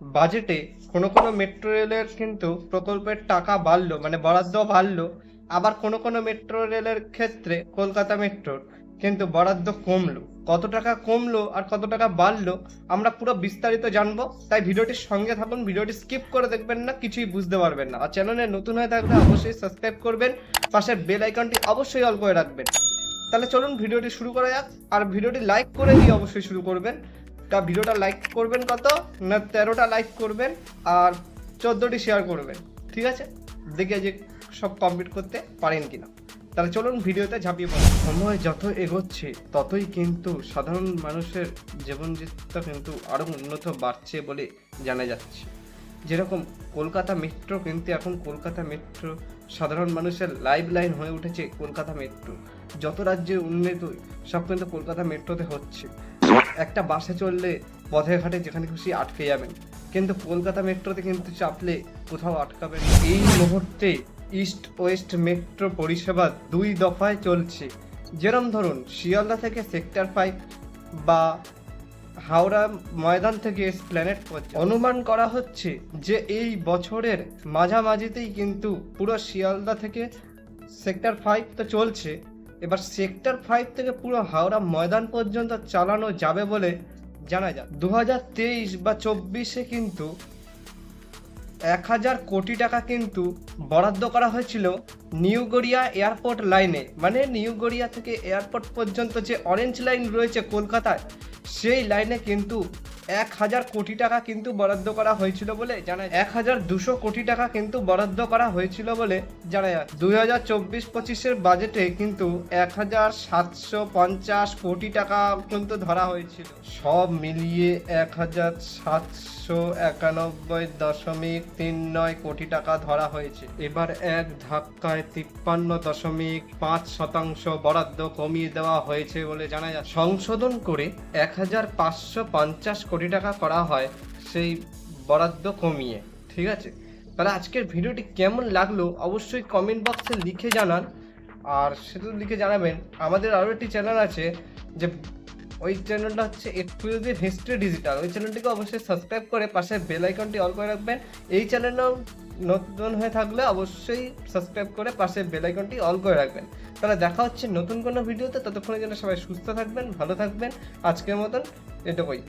বাজেটে কোনো কোনো মেট্রো রেলের কিন্তু প্রকল্পের টাকা বাড়লো মানে বরাদ্দ বাড়লো। আবার কোনো কোনো মেট্রো রেলের ক্ষেত্রে কলকাতা মেট্রোর কিন্তু বরাদ্দ কমলো। কত টাকা কমলো আর কত টাকা বাড়লো, আমরা পুরো বিস্তারিত জানব। তাই ভিডিওটির সঙ্গে থাকুন, ভিডিওটি স্কিপ করে দেখবেন না, কিছুই বুঝতে পারবেন না। আর চ্যানেলে নতুন হয়ে থাকলে অবশ্যই সাবস্ক্রাইব করবেন, পাশের বেল আইকনটি অবশ্যই অল করে রাখবেন। তাহলে চলুন ভিডিওটি শুরু করা যাক, আর ভিডিওটি লাইক করে দিয়ে অবশ্যই শুরু করবেন। তা ভিডিওটা লাইক করবেন কত? না, তেরোটা লাইক করবেন আর চোদ্দোটি শেয়ার করবেন, ঠিক আছে? দেখে যে সব কমপ্লিট করতে পারেন কিনা। তাহলে চলুন ভিডিওতে ঝাঁপিয়ে পড়ুন সময় যত এগোচ্ছে, ততই কিন্তু সাধারণ মানুষের জীবনযাত্রা কিন্তু আরও উন্নত বাড়ছে বলে জানা যাচ্ছে। যেরকম কলকাতা মেট্রো কিন্তু এখন কলকাতা মেট্রো, সাধারণ মানুষের লাইফ লাইন হয়ে উঠেছে কলকাতা মেট্রো। যত রাজ্যে উন্নত, সব কিন্তু কলকাতা মেট্রোতে হচ্ছে। একটা বাসে চললে পথে ঘাটে যেখানে খুশি আটকে যাবেন। কিন্তু কলকাতা মেট্রোতে কিন্তু চাপলে কোথাও আটকাবেন এই মুহূর্তে ইস্ট ওয়েস্ট মেট্রো পরিষেবা দুই দফায় চলছে। যেরম ধরুন, শিয়ালদা থেকে সেক্টর ফাইভ বা হাওড়া ময়দান থেকে প্ল্যানেট অনুমান করা হচ্ছে যে এই বছরের মাঝামাঝিতেই কিন্তু পুরো শিয়ালদা থেকে সেক্টর ফাইভ তো চলছে। এবার সেক্টর ফাইভ থেকে পুরো হাওড়া ময়দান পর্যন্ত চালানো যাবে বলে জানা যায়। দু বা চব্বিশে কিন্তু এক হাজার কোটি টাকা কিন্তু বরাদ্দ করা হয়েছিল নিউ গড়িয়া এয়ারপোর্ট লাইনে। মানে নিউ গড়িয়া থেকে এয়ারপোর্ট পর্যন্ত যে অরেঞ্জ লাইন রয়েছে কলকাতায়, সেই লাইনে কিন্তু এক হাজার কোটি টাকা কিন্তু বরাদ্দ করা হয়েছিল বলে জানা এক হাজার দুশো কোটি টাকা কিন্তু বরাদ্দ করা হয়েছিল বলে জানা যায়। দুই হাজার চব্বিশ পঁচিশের বাজেটে কিন্তু এক হাজার সাতশো পঞ্চাশ কোটি টাকা কিন্তু ধরা হয়েছিল। সব মিলিয়ে এক হাজার সাতশো একানব্বই দশমিক তিন নয় কোটি টাকা ধরা হয়েছে। এবার এক ধাক্কায় তিপ্পান্ন দশমিক পাঁচ শতাংশ বরাদ্দ কমিয়ে দেওয়া হয়েছে বলে জানা যায়। সংশোধন করে এক হাজার পাঁচশো পঞ্চাশ কোটি টাকা করা হয়, সেই বরাদ্দ কমিয়ে, ঠিক আছে? তাহলে আজকের ভিডিওটি কেমন লাগল অবশ্যই কমেন্ট বক্সে লিখে জানান। আর সেটা লিখে জানাবেন, আমাদের আরও একটি চ্যানেল আছে যে ওই চ্যানেলটা হচ্ছে এক্সক্লুসিভ হিস্ট্রি ডিজিটাল ওই চ্যানেলটিকে অবশ্যই সাবস্ক্রাইব করে পাশে বেল আইকনটি অল করে রাখবেন। এই চ্যানেলও নতুন হয়ে থাকলে অবশ্যই সাবস্ক্রাইব করে পাশে বেল আইকনটি অল করে রাখবেন। তাহলে দেখা হচ্ছে নতুন কোনো ভিডিওতে। ততক্ষণের জন্য সবাই সুস্থ থাকবেন, ভালো থাকবেন। আজকের মতন এটুকুই।